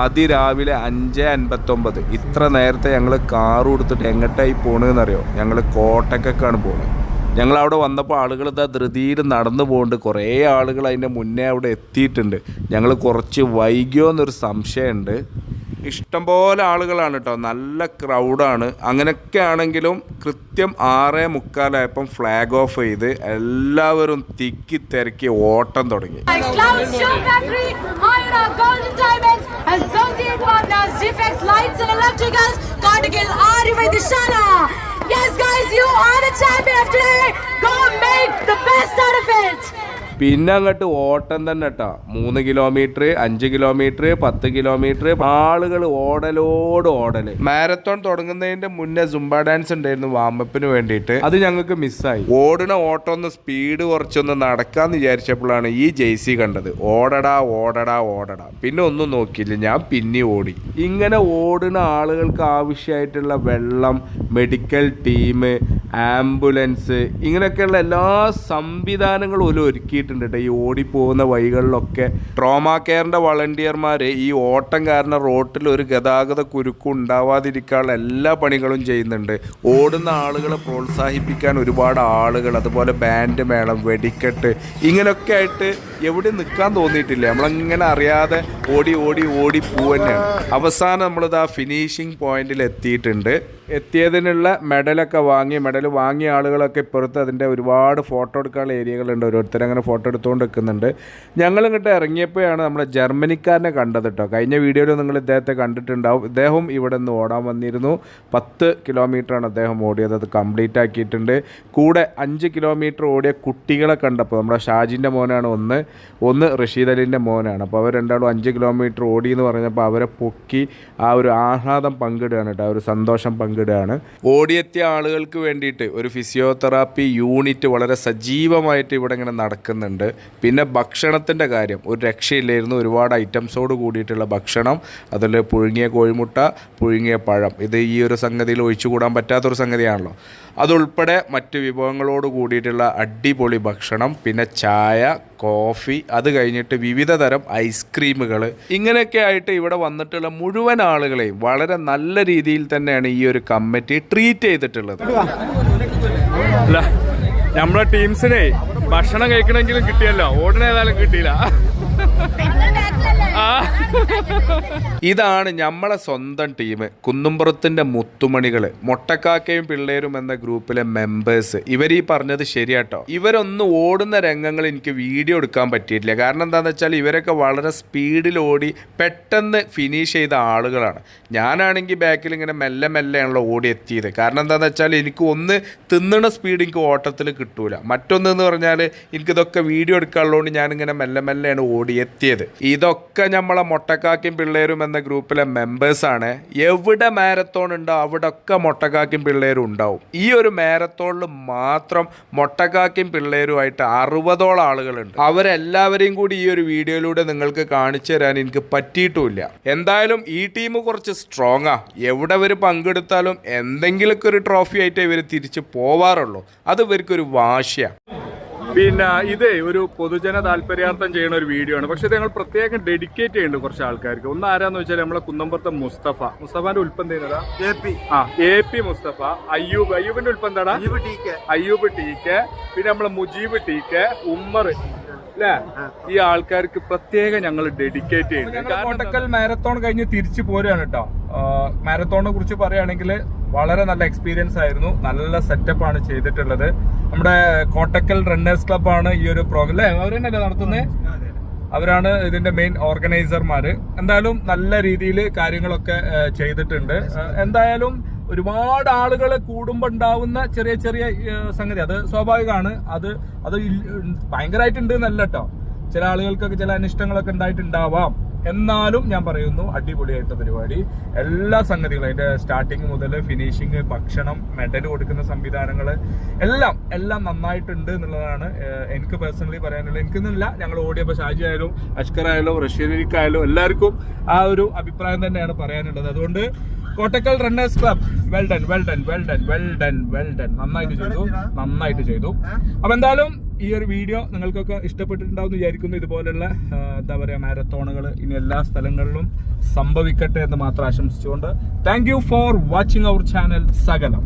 അതിരാവിലെ അഞ്ച് അൻപത്തൊമ്പത്. ഇത്ര നേരത്തെ ഞങ്ങൾ കാറ് കൊടുത്തിട്ട് എങ്ങോട്ടായി പോണെന്നറിയോ? ഞങ്ങൾ കോട്ടക്കൊക്കെയാണ് പോണത് ഞങ്ങൾ അവിടെ വന്നപ്പോൾ ആളുകൾ ഇതാ ധൃതിയിൽ നടന്നു പോകുന്നുണ്ട് കുറേ ആളുകൾ അതിന്റെ മുന്നേ അവിടെ എത്തിയിട്ടുണ്ട്. ഞങ്ങൾ കുറച്ച് വൈകിയോ എന്നൊരു സംശയമുണ്ട്. ഇഷ്ടംപോലെ ആളുകളാണ് കേട്ടോ നല്ല ക്രൗഡാണ് അങ്ങനെയൊക്കെ ആണെങ്കിലും കൃത്യം ആറേ മുക്കാലായപ്പം ഫ്ലാഗ് ഓഫ് ചെയ്ത് എല്ലാവരും തിക്കി തിരക്കി ഓട്ടം തുടങ്ങി. Lights and Electricals, Cardigan, Ariva Dishala. Yes, guys, you are the champion of today. Go make the best. പിന്നെ അങ്ങോട്ട് ഓട്ടം തന്നെ കേട്ടോ മൂന്ന് കിലോമീറ്റർ അഞ്ച് കിലോമീറ്റർ പത്ത് കിലോമീറ്റർ ആളുകൾ ഓടലോട് ഓടൽ. മാരത്തോൺ തുടങ്ങുന്നതിന്റെ മുന്നേ സുംബ ഡാൻസ് ഉണ്ടായിരുന്നു വാമപ്പിന് വേണ്ടിയിട്ട്. അത് ഞങ്ങൾക്ക് മിസ്സായി. ഓടണ ഓട്ടം ഒന്ന് സ്പീഡ് കുറച്ചൊന്ന് നടക്കാന്ന് വിചാരിച്ചപ്പോഴാണ് ഈ ജെയ്സി കണ്ടത്. ഓടടാ ഓടടാ ഓടടാ. പിന്നെ ഒന്നും നോക്കിയില്ല. ഞാൻ പിന്നെ ഓടി. ഇങ്ങനെ ഓടുന്ന ആളുകൾക്ക് ആവശ്യമായിട്ടുള്ള വെള്ളം മെഡിക്കൽ ടീം ആംബുലൻസ് ഇങ്ങനെയൊക്കെയുള്ള എല്ലാ സംവിധാനങ്ങളും ഒരു ഒരുക്കിയിട്ടുണ്ട് കേട്ടോ ഈ ഓടിപ്പോകുന്ന വഴികളിലൊക്കെ. ട്രോമ കെയറിന്റെ വളണ്ടിയർമാർ ഈ ഓട്ടം കാരണം റോട്ടിൽ ഒരു ഗതാഗത കുരുക്കും ഉണ്ടാവാതിരിക്കാനുള്ള എല്ലാ പണികളും ചെയ്യുന്നുണ്ട്. ഓടുന്ന ആളുകളെ പ്രോത്സാഹിപ്പിക്കാൻ ഒരുപാട് ആളുകൾ അതുപോലെ ബാൻഡ് മേളം വെടിക്കെട്ട് ഇങ്ങനെയൊക്കെ ആയിട്ട് എവിടെ നിൽക്കാൻ തോന്നിയിട്ടില്ല. നമ്മളങ്ങനെ അറിയാതെ ഓടി ഓടി ഓടി പോവുകയാണ് അവസാനം നമ്മളിത് ആ ഫിനിഷിംഗ് പോയിന്റിൽ എത്തിയിട്ടുണ്ട്. എത്തിയതിനുള്ള മെഡലൊക്കെ വാങ്ങി മെഡൽ വാങ്ങിയ ആളുകളൊക്കെ ഇപ്പുറത്ത് അതിന്റെ ഒരുപാട് ഫോട്ടോ എടുക്കാനുള്ള ഏരിയകളുണ്ട്. ഓരോരുത്തർ അങ്ങനെ ഫോട്ടോ എടുത്തുകൊണ്ട് നിൽക്കുന്നുണ്ട്. ഞങ്ങൾ ഇങ്ങോട്ട് ഇറങ്ങിയപ്പോഴാണ് നമ്മുടെ ജർമ്മനിക്കാരനെ കണ്ടത് കേട്ടോ. കഴിഞ്ഞ വീഡിയോയിൽ നിങ്ങൾ ഇദ്ദേഹത്തെ കണ്ടിട്ടുണ്ടാവും. ഇദ്ദേഹം ഇവിടെ നിന്ന് ഓടാൻ വന്നിരുന്നു. പത്ത് കിലോമീറ്ററാണ് അദ്ദേഹം ഓടിയത്. അത് കംപ്ലീറ്റ് ആക്കിയിട്ടുണ്ട്. കൂടെ അഞ്ച് കിലോമീറ്റർ ഓടിയ കുട്ടികളെ കണ്ടപ്പോൾ നമ്മുടെ ഷാജിന്റെ മോനാണ് ഒന്ന് ഒന്ന് റഷീദ് അലിന്റെ മോനാണ്. അപ്പോൾ അവർ രണ്ടാളും അഞ്ച് കിലോമീറ്റർ ഓടി എന്ന് പറഞ്ഞപ്പോൾ അവരെ പൊക്കി ആ ഒരു ആഹ്ലാദം പങ്കിടുകയാണ് കേട്ടോ. ആ ഒരു സന്തോഷം പങ്കിടുകയാണ് ഓടിയെത്തിയ ആളുകൾക്ക് വേണ്ടിയിട്ട് ഒരു ഫിസിയോതെറാപ്പി യൂണിറ്റ് വളരെ സജീവമായിട്ട് ഇവിടെ ഇങ്ങനെ നടക്കുന്നുണ്ട്. പിന്നെ ഭക്ഷണത്തിന്റെ കാര്യം ഒരു രക്ഷയില്ലായിരുന്നു. ഒരുപാട് ഐറ്റംസോട് കൂടിയിട്ടുള്ള ഭക്ഷണം അതിൽ പുഴുങ്ങിയ കോഴിമുട്ട പുഴുങ്ങിയ പഴം. ഇത് ഈ ഒരു സംഗതിയിൽ ഒഴിച്ചുകൂടാൻ പറ്റാത്തൊരു സംഗതിയാണല്ലോ. അതുൾപ്പെടെ മറ്റ് വിഭവങ്ങളോട് കൂടിയിട്ടുള്ള അടിപൊളി ഭക്ഷണം പിന്നെ ചായ കോഫി അത് കഴിഞ്ഞിട്ട് വിവിധ തരം ഐസ്ക്രീമുകൾ ഇങ്ങനെയൊക്കെ ആയിട്ട് ഇവിടെ വന്നിട്ടുള്ള മുഴുവൻ ആളുകളെയും വളരെ നല്ല രീതിയിൽ തന്നെയാണ് ഈ ഒരു കമ്മിറ്റി ട്രീറ്റ് ചെയ്തിട്ടുള്ളത്. അല്ല നമ്മളെ ടീംസിനെ ഭക്ഷണം കഴിക്കണമെങ്കിലും കിട്ടിയല്ലോ. ഓടണ ഏതായാലും കിട്ടിയില്ല ഇതാണ് നമ്മളെ സ്വന്തം ടീം. കുന്നുംപുറത്തിന്റെ മുത്തുമണികൾ മൊട്ടക്കാക്കയും പിള്ളേരും എന്ന ഗ്രൂപ്പിലെ മെമ്പേഴ്സ് ഇവർ ഈ പറഞ്ഞത് ശരിയാട്ടോ. ഇവരൊന്ന് ഓടുന്ന രംഗങ്ങൾ എനിക്ക് വീഡിയോ എടുക്കാൻ പറ്റിയിട്ടില്ല. കാരണം എന്താണെന്ന് വെച്ചാൽ ഇവരൊക്കെ വളരെ സ്പീഡിൽ ഓടി പെട്ടെന്ന് ഫിനിഷ് ചെയ്ത ആളുകളാണ്. ഞാനാണെങ്കിൽ ബാക്കിൽ ഇങ്ങനെ മെല്ലെ മെല്ലെയാണല്ലോ ഓടി എത്തിയത്. കാരണം എന്താണെന്ന് വെച്ചാൽ എനിക്ക് ഒന്ന് തിന്നണ സ്പീഡ് എനിക്ക് ഓട്ടത്തിൽ കിട്ടൂല. മറ്റൊന്ന് എന്ന് പറഞ്ഞാൽ എനിക്കിതൊക്കെ വീഡിയോ എടുക്കാനുള്ളതുകൊണ്ട് ഞാനിങ്ങനെ മെല്ലെ മെല്ലെയാണ് ഓടി എത്തിയത്. ഇതൊക്കെ നമ്മളെ മൊട്ടക്കാക്കും പിള്ളേരും എന്ന ഗ്രൂപ്പിലെ മെമ്പേഴ്സാണ് എവിടെ മാരത്തോൺ ഉണ്ടോ അവിടെ ഒക്കെ മൊട്ടക്കാക്കും പിള്ളേരും ഉണ്ടാവും. ഈ ഒരു മാരത്തോണിൽ മാത്രം മൊട്ടക്കാക്കും പിള്ളേരുമായിട്ട് അറുപതോളം ആളുകളുണ്ട്. അവരെല്ലാവരെയും കൂടി ഈ ഒരു വീഡിയോയിലൂടെ നിങ്ങൾക്ക് കാണിച്ചു തരാൻ എനിക്ക് പറ്റിയിട്ടുമില്ല എന്തായാലും ഈ ടീം കുറച്ച് സ്ട്രോങ് ആ. എവിടെ ഇവർ പങ്കെടുത്താലും എന്തെങ്കിലുമൊക്കെ ഒരു ട്രോഫി ആയിട്ട് ഇവർ തിരിച്ച് പോവാറുള്ളൂ. അത് ഇവർക്കൊരു വാശിയാണ് പിന്നെ ഇതേ ഒരു പൊതുജന താല്പര്യാർത്ഥം ചെയ്യുന്ന ഒരു വീഡിയോ ആണ്. പക്ഷെ ഞങ്ങൾ പ്രത്യേകം ഡെഡിക്കേറ്റ് ചെയ്യുന്നുണ്ട് കുറച്ച് ആൾക്കാർക്ക്. ഒന്ന് ആരാന്ന് വെച്ചാൽ നമ്മളെ കുന്നമ്പുറത്തെ മുസ്തഫ. മുസ്തഫാന്റെ ഉൽപ്പന്നം ഏതാ ആ എ പി മുസ്തഫ. അയ്യൂബ്. അയ്യൂബിന്റെ ഉൽപ്പം എന്താടാ? അയ്യൂബ് ടി കെ പിന്നെ നമ്മളെ മുജീബ് ടി കെ ഉമ്മർ അല്ലേ ഈ ആൾക്കാർക്ക് പ്രത്യേകം ഞങ്ങൾ ഡെഡിക്കേറ്റ് ചെയ്യുന്നുണ്ട്. കോട്ടക്കൽ മാരത്തോൺ കഴിഞ്ഞ് തിരിച്ചു പോരുകയാണ് കേട്ടോ. മാരത്തോണിനെ കുറിച്ച് പറയുകയാണെങ്കിൽ വളരെ നല്ല എക്സ്പീരിയൻസ് ആയിരുന്നു. നല്ല സെറ്റപ്പ് ആണ് ചെയ്തിട്ടുള്ളത്. നമ്മുടെ കോട്ടക്കൽ റണ്ണേഴ്സ് ക്ലബ് ആണ് ഈ ഒരു പ്രോഗ്രാം അല്ലേ? അവർ തന്നെയല്ലേ നടത്തുന്നത് അവരാണ് ഇതിന്റെ മെയിൻ ഓർഗനൈസർമാര് എന്തായാലും നല്ല രീതിയിൽ കാര്യങ്ങളൊക്കെ ചെയ്തിട്ടുണ്ട്. എന്തായാലും ഒരുപാട് ആളുകൾ കൂടുമ്പോൾ ഉണ്ടാവുന്ന ചെറിയ ചെറിയ സംഗതി. അത് സ്വാഭാവികമാണ്. അത് അത് ഭയങ്കരമായിട്ടുണ്ട് എന്നല്ല കേട്ടോ. ചില ആളുകൾക്കൊക്കെ ചില അനിഷ്ടങ്ങളൊക്കെ ഉണ്ടായിട്ടുണ്ടാവാം. എന്നാലും ഞാൻ പറയുന്നു അടിപൊളിയായിട്ട് പരിപാടി. എല്ലാ സംഗതികളും അതിന്റെ സ്റ്റാർട്ടിങ് മുതൽ ഫിനിഷിങ് ഭക്ഷണം മെഡൽ കൊടുക്കുന്ന സംവിധാനങ്ങൾ എല്ലാം എല്ലാം നന്നായിട്ടുണ്ട് എന്നുള്ളതാണ്. എനിക്ക് പേഴ്സണലി പറയാനുള്ളത്. എനിക്കെന്നില്ല ഞങ്ങൾ ഓടിയപ്പോൾ ഷാജി ആയാലും അഷ്കർ ആയാലും റഷ്യനിക്കായാലും എല്ലാവർക്കും ആ ഒരു അഭിപ്രായം തന്നെയാണ് പറയാനുള്ളത്. അതുകൊണ്ട് Kottakkal runners club well done well done well done well done well done നന്നായിട്ട് ചെയ്തു. നന്നായിട്ട് ചെയ്തു. അപ്പൊ എന്തായാലും ഈ ഒരു വീഡിയോ നിങ്ങൾക്കൊക്കെ ഇഷ്ടപ്പെട്ടിട്ടുണ്ടാവും വിചാരിക്കുന്നു. ഇതുപോലുള്ള എന്താ പറയുക മാരത്തോണുകൾ ഇനി എല്ലാ സ്ഥലങ്ങളിലും സംഭവിക്കട്ടെ എന്ന് മാത്രം ആശംസിച്ചുകൊണ്ട് thank you for watching our channel സകലം